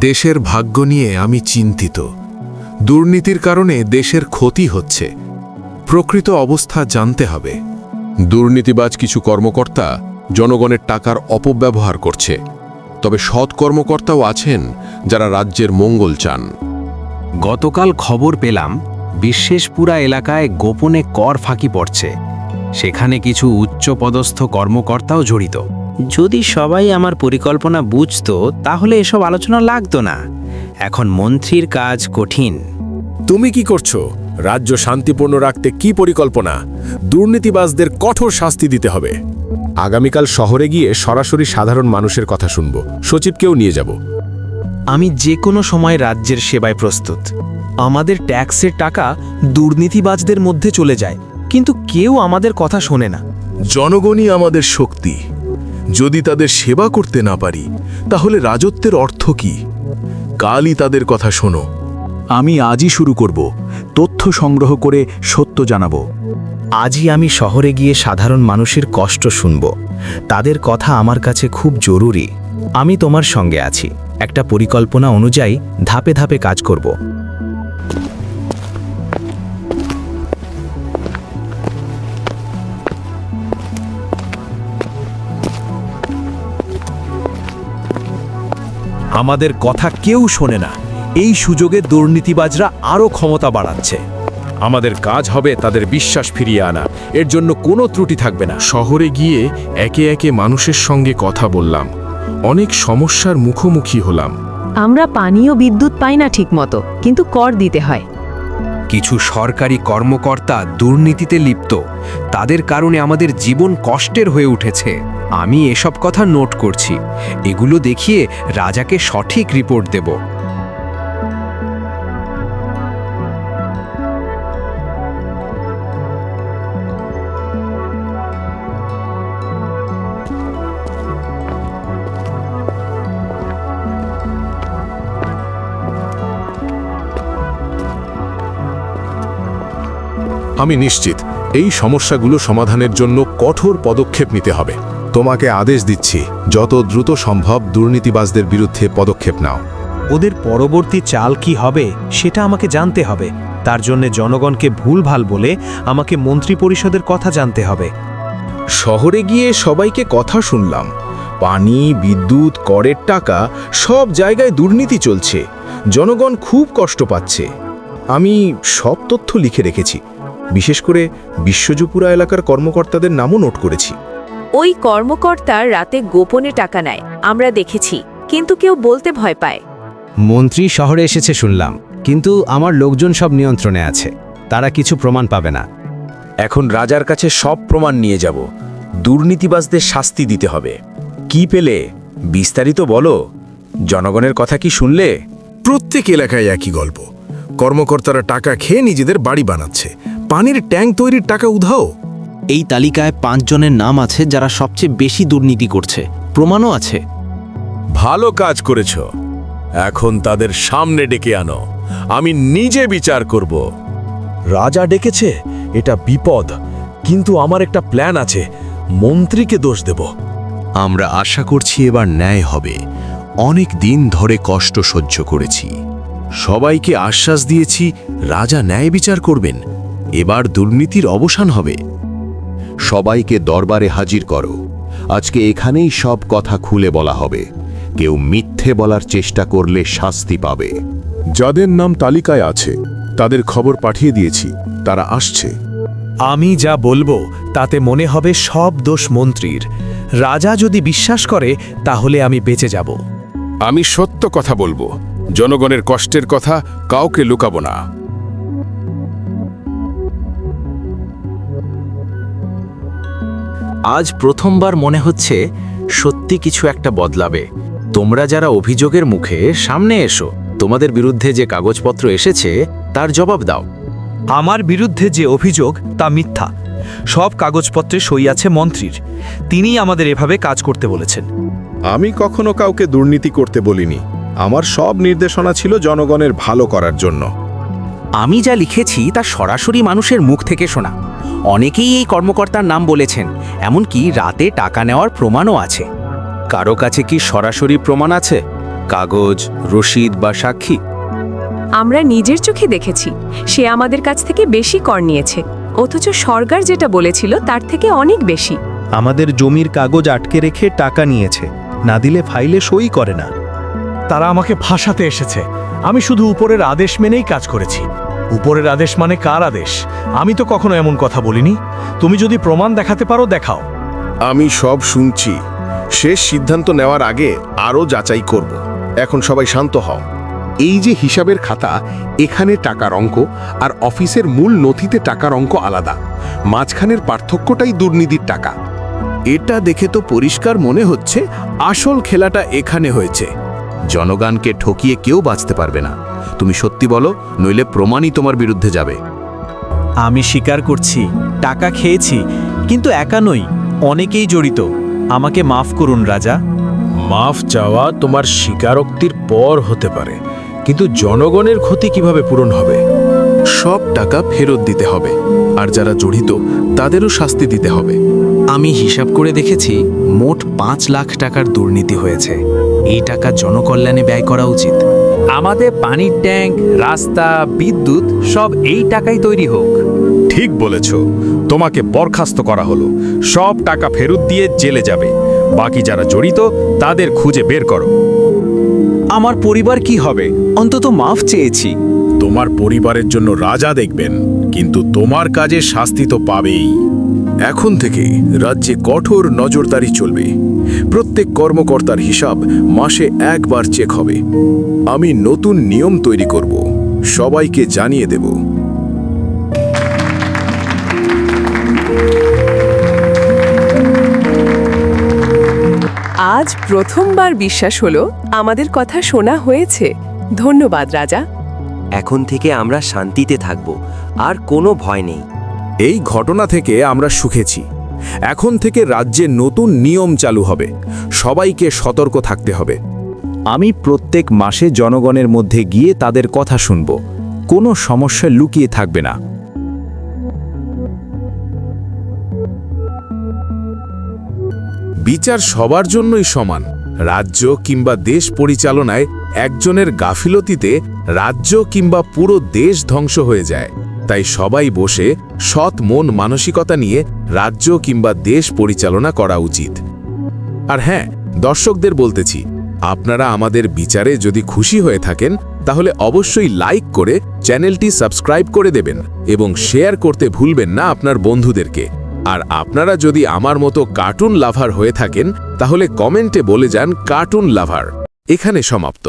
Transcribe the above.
দেশের ভাগ্য নিয়ে আমি চিন্তিত। দুর্নীতির কারণে দেশের ক্ষতি হচ্ছে। প্রকৃত অবস্থা জানতে হবে। দুর্নীতিবাজ কিছু কর্মকর্তা জনগণের টাকার অপব্যবহার করছে। তবে সৎ কর্মকর্তাও আছেন যারা রাজ্যের মঙ্গল চান। গতকাল খবর পেলাম বিশ্বেশপুরা এলাকায় গোপনে কর ফাঁকি পড়ছে। সেখানে কিছু উচ্চপদস্থ কর্মকর্তাও জড়িত। যদি সবাই আমার পরিকল্পনা বুঝত তাহলে এসব আলোচনা লাগতো না। এখন মন্ত্রীর কাজ কঠিন। তুমি কি করছ? রাজ্য শান্তিপূর্ণ রাখতে কি পরিকল্পনা? দুর্নীতিবাজদের কঠোর শাস্তি দিতে হবে। আগামীকাল শহরে গিয়ে সরাসরি সাধারণ মানুষের কথা শুনব। সচিবকেও নিয়ে যাব। আমি যে কোনো সময় রাজ্যের সেবায় প্রস্তুত। আমাদের ট্যাক্সের টাকা দুর্নীতিবাজদের মধ্যে চলে যায় কিন্তু কেউ আমাদের কথা শোনে না। জনগণই আমাদের শক্তি। যদি তাদের সেবা করতে না পারি, তাহলে রাজত্বের অর্থ কি? কালই তাদের কথা শোনো। আমি আজই শুরু করব, তথ্য সংগ্রহ করে সত্য জানাব। আজই আমি শহরে গিয়ে সাধারণ মানুষের কষ্ট শুনব। তাদের কথা আমার কাছে খুব জরুরি। আমি তোমার সঙ্গে আছি। একটা পরিকল্পনা অনুযায়ী ধাপে ধাপে কাজ করব। আমাদের কথা কেউ শোনে না। এই সুযোগে দুর্নীতিবাজরা আরও ক্ষমতা বাড়াচ্ছে। আমাদের কাজ হবে তাদের বিশ্বাস ফিরিয়ে আনা। এর জন্য কোনো ত্রুটি থাকবে না। শহরে গিয়ে একে একে মানুষের সঙ্গে কথা বললাম। অনেক সমস্যার মুখোমুখি হলাম। আমরা পানীয় বিদ্যুৎ পাই না ঠিকমতো কিন্তু কর দিতে হয়। কিছু সরকারি কর্মকর্তা দুর্নীতিতে লিপ্ত। তাদের কারণে আমাদের জীবন কষ্টের হয়ে উঠেছে। আমি এসব কথা নোট করছি। এগুলো দেখিয়ে রাজাকে সঠিক রিপোর্ট দেব। আমি নিশ্চিত এই সমস্যাগুলো সমাধানের জন্য কঠোর পদক্ষেপ নিতে হবে। তোমাকে আদেশ দিচ্ছি যত দ্রুত সম্ভব দুর্নীতিবাজদের বিরুদ্ধে পদক্ষেপ নাও। ওদের পরবর্তী চাল কি হবে সেটা আমাকে জানতে হবে। তার জন্য জনগণকে ভুলভাল বলে আমাকে মন্ত্রী পরিষদের কথা জানতে হবে। শহরে গিয়ে সবাইকে কথা শুনলাম। পানি বিদ্যুৎ করের টাকা সব জায়গায় দুর্নীতি চলছে। জনগণ খুব কষ্ট পাচ্ছে। আমি সব তথ্য লিখে রেখেছি। বিশেষ করে বিশ্বজুপুরা এলাকার কর্মকর্তাদের নামও নোট করেছি। ওই কর্মকর্তা রাতে গোপনে টাকা নেয় আমরা দেখেছি কিন্তু কেউ বলতে ভয় পায়। মন্ত্রী শহরে এসেছে শুনলাম কিন্তু আমার লোকজন সব নিয়ন্ত্রণে আছে তারা কিছু প্রমাণ পাবে না। এখন রাজার কাছে সব প্রমাণ নিয়ে যাব দুর্নীতিবাজদের শাস্তি দিতে হবে। কি পেলে? বিস্তারিত বলো। জনগণের কথা কি শুনলে? প্রত্যেক এলাকায় একই গল্প কর্মকর্তারা টাকা খেয়ে নিজেদের বাড়ি বানাচ্ছে পানির ট্যাঙ্ক তৈরির টাকা উধাও। এই তালিকায় পাঁচজনের নাম আছে যারা সবচেয়ে বেশি দুর্নীতি করছে। প্রমাণও আছে। ভালো কাজ করেছ। এখন তাদের সামনে ডেকে আনো। আমি নিজে বিচার করব। রাজা ডেকেছে এটা বিপদ। কিন্তু আমার একটা প্ল্যান আছে। মন্ত্রীকে দোষ দেব। আমরা আশা করছি এবার ন্যায় হবে। অনেক দিন ধরে কষ্ট সহ্য করেছি। সবাইকে আশ্বাস দিয়েছি রাজা ন্যায় বিচার করবেন। এবার দুর্নীতির অবসান হবে। সবাইকে দরবারে হাজির করো। আজকে এখানেই সব কথা খুলে বলা হবে। কেউ মিথ্যে বলার চেষ্টা করলে শাস্তি পাবে। যাদের নাম তালিকায় আছে তাদের খবর পাঠিয়ে দিয়েছি তারা আসছে। আমি যা বলব তাতে মনে হবে সব দোষ মন্ত্রীর। রাজা যদি বিশ্বাস করে তাহলে আমি বেঁচে যাব। আমি সত্য কথা বলব। জনগণের কষ্টের কথা কাউকে লুকাবো না। আজ প্রথমবার মনে হচ্ছে সত্যি কিছু একটা বদলাবে। তোমরা যারা অভিযোগের মুখে সামনে এসো তোমাদের বিরুদ্ধে যে কাগজপত্র এসেছে তার জবাব দাও। আমার বিরুদ্ধে যে অভিযোগ তা মিথ্যা। সব কাগজপত্রে সই আছে মন্ত্রীর। তিনিই আমাদের এভাবে কাজ করতে বলেছেন। আমি কখনো কাউকে দুর্নীতি করতে বলিনি। আমার সব নির্দেশনা ছিল জনগণের ভালো করার জন্য। আমি যা লিখেছি তা সরাসরি মানুষের মুখ থেকে শোনা। অনেকেই এই কর্মকর্তার নাম বলেছেন এমনকি রাতে টাকা নেওয়ার প্রমাণও আছে। কারও কাছে কি সরাসরি প্রমাণ আছে? কাগজ রসিদ বা সাক্ষী? আমরা নিজের চোখে দেখেছি সে আমাদের কাছ থেকে বেশি কর নিয়েছে অথচ সরকার যেটা বলেছিল তার থেকে অনেক বেশি। আমাদের জমির কাগজ আটকে রেখে টাকা নিয়েছে না দিলে ফাইলে সই করে না। তারা আমাকে ফাঁসাতে এসেছে। আমি শুধু উপরের আদেশ মেনেই কাজ করেছি। উপরের আদেশ মানে কার আদেশ? আমি তো কখনো এমন কথা বলিনি। তুমি যদি প্রমাণ দেখাতে পারো, দেখাও। আমি সব শুনছি। শেষ সিদ্ধান্ত নেওয়ার আগে আরও যাচাই করব। এখন সবাই শান্ত হও। এই যে হিসাবের খাতা, এখানে টাকার অঙ্ক আর অফিসের মূল নথিতে টাকার অঙ্ক আলাদা। মাঝখানের পার্থক্যটাই দুর্নীতির টাকা। এটা দেখে তো পরিষ্কার মনে হচ্ছে আসল খেলাটা এখানে হয়েছে। জনগণকে ঠকিয়ে কেউ বাঁচতে পারবে না। তুমি সত্যি বলো নইলে প্রমাণই তোমার বিরুদ্ধে যাবে। আমি স্বীকার করছি টাকা খেয়েছি কিন্তু একা নই অনেকেই জড়িত। আমাকে মাফ করুন রাজা। মাফ চাওয়া তোমার স্বীকারোক্তির পর হতে পারে কিন্তু জনগণের ক্ষতি কীভাবে পূরণ হবে? সব টাকা ফেরত দিতে হবে আর যারা জড়িত তাদেরও শাস্তি দিতে হবে। আমি হিসাব করে দেখেছি মোট পাঁচ লাখ টাকার দুর্নীতি হয়েছে। এই টাকা জনকল্যাণে ব্যয় করা উচিত। আমাদের পানির ট্যাঙ্ক রাস্তা বিদ্যুৎ সব এই টাকাই তৈরি হোক। ঠিক বলেছ। তোমাকে বরখাস্ত করা হলো। সব টাকা ফেরত দিয়ে জেলে যাবে। বাকি যারা জড়িত তাদের খুঁজে বের করো। আমার পরিবার কি হবে? অন্তত মাফ চেয়েছি। তোমার পরিবারের জন্য রাজা দেখবেন কিন্তু তোমার কাজে শাস্তি তো পাবেই। এখন থেকে রাজ্যে কঠোর নজরদারি চলবে। প্রত্যেক কর্মকর্তার হিসাব মাসে একবার চেক হবে। আমি নতুন নিয়ম তৈরি করব। সবাইকে জানিয়ে দেব। আজ প্রথমবার বিশ্বাস হলো আমাদের কথা শোনা হয়েছে। ধন্যবাদ রাজা। এখন থেকে আমরা শান্তিতে থাকব। আর কোনো ভয় নেই। এই ঘটনা থেকে আমরা সুখেছি। এখন থেকে রাজ্যে নতুন নিয়ম চালু হবে। সবাইকে সতর্ক থাকতে হবে। আমি প্রত্যেক মাসে জনগণের মধ্যে গিয়ে তাদের কথা শুনব। কোনো সমস্যা লুকিয়ে থাকবে না। বিচার সবার জন্যই সমান। রাজ্য কিংবা দেশ পরিচালনায় একজনের গাফিলতিতে রাজ্য কিংবা পুরো দেশ ধ্বংস হয়ে যায়। তাই সবাই বসে সৎ মন মানসিকতা নিয়ে রাজ্য কিংবা দেশ পরিচালনা করা উচিত। আর হ্যাঁ দর্শকদের বলতেছি, আপনারা আমাদের বিচারে যদি খুশি হয়ে থাকেন, তাহলে অবশ্যই লাইক করে চ্যানেলটি সাবস্ক্রাইব করে দেবেন এবং শেয়ার করতে ভুলবেন না আপনার বন্ধুদেরকে। আর আপনারা যদি আমার মতো কার্টুন লাভার হয়ে থাকেন, তাহলে কমেন্টে বলে যান কার্টুন লাভার। এখানে সমাপ্ত।